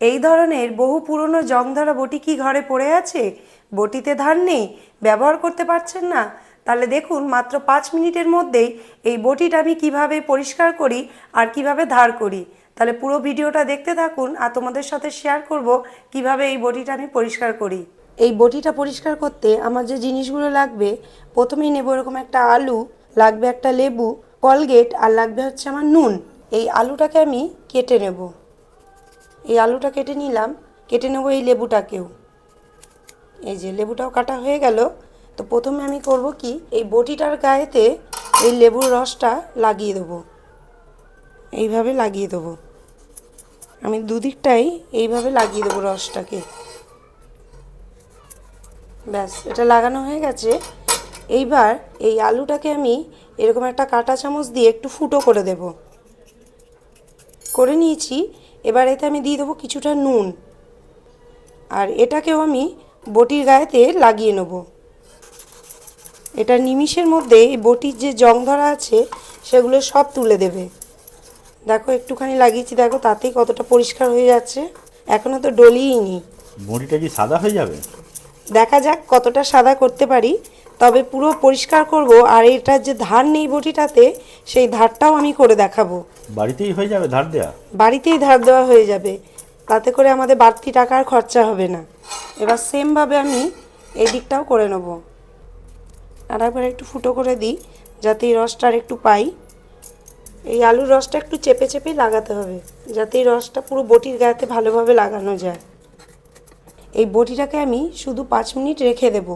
এই ধরনের বহু পুরনো জংধরা বটি কি ঘরে পড়ে আছে? বটিতে ধার নেই, ব্যবহার করতে পারছেন না। তাহলে দেখুন, মাত্র পাঁচ মিনিটের মধ্যেই এই বটিটা আমি কীভাবে পরিষ্কার করি আর কীভাবে ধার করি। তাহলে পুরো ভিডিওটা দেখতে থাকুন আর তোমাদের সাথে শেয়ার করব কীভাবে এই বটিটা আমি পরিষ্কার করি। এই বটিটা পরিষ্কার করতে আমার যে জিনিসগুলো লাগবে, প্রথমেই নেব এরকম একটা আলু, লাগবে একটা লেবু, কলগেট আর লাগবে হচ্ছে আমার নুন। এই আলুটাকে আমি কেটে নেব। এই আলুটা কেটে নিলাম, কেটে নেব এই লেবুটাকেও। এই যে লেবুটাও কাটা হয়ে গেল, তো প্রথমে আমি করব কি, এই বটিটার গায়েতে এই লেবুর রসটা লাগিয়ে দেবো। এইভাবে লাগিয়ে দেবো। আমি দুদিকটাই এইভাবে লাগিয়ে দেবো রসটাকে। ব্যাস, এটা লাগানো হয়ে গেছে। এইবার এই আলুটাকে আমি এরকম একটা কাঁটা চামচ দিয়ে একটু ফুটো করে দেব। করে নিয়েছি এবার এতে আমি দিয়ে দেবো কিছুটা নুন। আর এটাকেও আমি বটির গায়েতে লাগিয়ে নেব। এটা নিমিষের মধ্যে এই বটির যে জং ধরা আছে সেগুলো সব তুলে দেবে। দেখো একটুখানি লাগিয়েছি। দেখো তাতেই কতটা পরিষ্কার হয়ে যাচ্ছে। এখনও তো ডলিই নি। বড়িটা কি সাদা হয়ে যাবে? দেখা যাক কতটা সাদা করতে পারি। তবে পুরো পরিষ্কার করব আর এটার যে ধার নেই বটিটাতে সেই ধারটাও আমি করে দেখাবো। বাড়িতেই হয়ে যাবে ধার দেওয়া বাড়িতেই ধার দেওয়া হয়ে যাবে। তাতে করে আমাদের বাড়তি টাকার খরচা হবে না। এবার সেমভাবে আমি এই দিকটাও করে নেব। আর একবার একটু ফুটো করে দিই যাতে এই রসটা আর একটু পাই। এই আলুর রসটা একটু চেপে চেপেই লাগাতে হবে যাতে এই রসটা পুরো বটির গায়েতে ভালোভাবে লাগানো যায়। এই বটিটাকে আমি শুধু পাঁচ মিনিট রেখে দেব।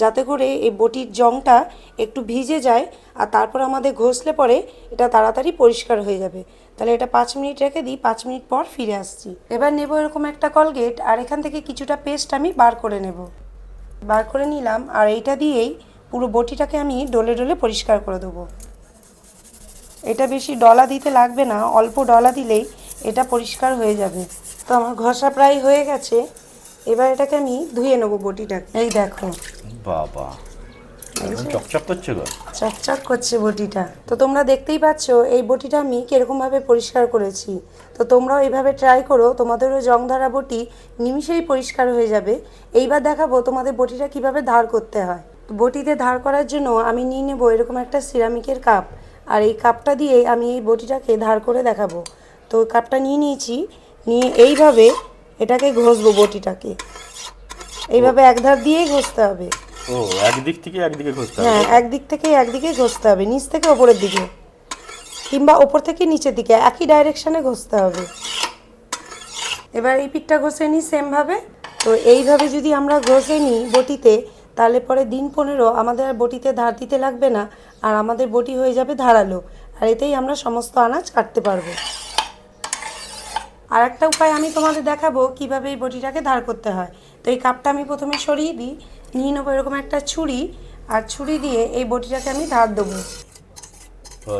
যাতে করে এই বটির জংটা একটু ভিজে যায় আর তারপর আমাদের ঘষলে পরে এটা তাড়াতাড়ি পরিষ্কার হয়ে যাবে। তাহলে এটা পাঁচ মিনিট রেখে দিই, পাঁচ মিনিট পর ফিরে আসছি। এবার নেব এরকম একটা কলগেট আর এখান থেকে কিছুটা পেস্ট আমি বার করে নেব। বার করে নিলাম আর এইটা দিয়েই পুরো বটিটাকে আমি ডলে ডলে পরিষ্কার করে দেবো। এটা বেশি ডলা দিতে লাগবে না, অল্প ডলা দিলেই এটা পরিষ্কার হয়ে যাবে। তো আমার ঘষা প্রায় হয়ে গেছে। এবার এটাকে আমি ধুয়ে নেব বটিটা এই দেখো। বাবা চকচক করছে গো? চকচক করছে বটিটা। তো তোমরা দেখতেই পাচ্ছ এই বটিটা আমি কীরকমভাবে পরিষ্কার করেছি। তো তোমরাও এইভাবে ট্রাই করো তোমাদেরও জং ধরা বটি নিমিষেই পরিষ্কার হয়ে যাবে। এইবার দেখাবো তোমাদের বটিটা কীভাবে ধার করতে হয়। বটিতে ধার করার জন্য আমি নিয়ে নেব এরকম একটা সিরামিকের কাপ। আর এই কাপটা দিয়ে আমি এই বটিটাকে ধার করে দেখাবো। তো কাপটা নিয়ে নিয়েছি। নিয়ে এইভাবে এটাকে ঘষবো বটিটাকে। এইভাবে এক ধার দিয়েই ঘষতে হবে। ও একদিক থেকে একদিকে ঘষতে হবে। হ্যাঁ একদিক থেকে একদিকে ঘষতে হবে নিচ থেকে ওপরের দিকে। কিংবা ওপর থেকে নিচের দিকে একই ডাইরেকশনে ঘষতে হবে। এবার এই পিঠটা ঘষে নিই সেমভাবে তো এইভাবে যদি আমরা ঘষে নিই বটিতে তাহলে পরে দিন পনেরো আমাদের আর বটিতে ধার দিতে লাগবে না আর আমাদের বটি হয়ে যাবে ধারালো। আর এতেই আমরা সমস্ত আনাজ কাটতে পারব। আর একটা উপায় আমি তোমাদের দেখাবো কীভাবে এই বটিটাকে ধার করতে হয়। তো এই কাপটা আমি প্রথমে সরিয়ে দিই নিয়ে নেব এরকম একটা ছুরি আর ছুরি দিয়ে এই বটিটাকে আমি ধার দেবো।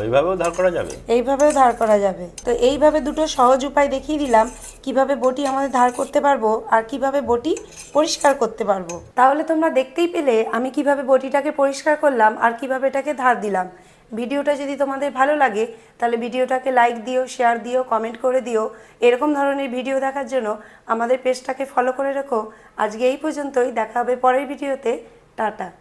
এইভাবেও ধার করা যাবে? এইভাবেও ধার করা যাবে। তো এইভাবে দুটো সহজ উপায় দেখিয়ে দিলাম। কীভাবে বটি আমাদের ধার করতে পারব আর কীভাবে বটি পরিষ্কার করতে পারব? তাহলে তোমরা দেখতেই পেলে আমি কীভাবে বটিটাকে পরিষ্কার করলাম আর কীভাবে এটাকে ধার দিলাম। ভিডিওটা যদি তোমাদের ভালো লাগে, তাহলে ভিডিওটাকে লাইক দিও শেয়ার দিও কমেন্ট করে দিও। এরকম ধরনের ভিডিও দেখার জন্য আমাদের পেজটাকে ফলো করে রেখো। আজকে এই পর্যন্তই, দেখা হবে পরের ভিডিওতে। টাটা।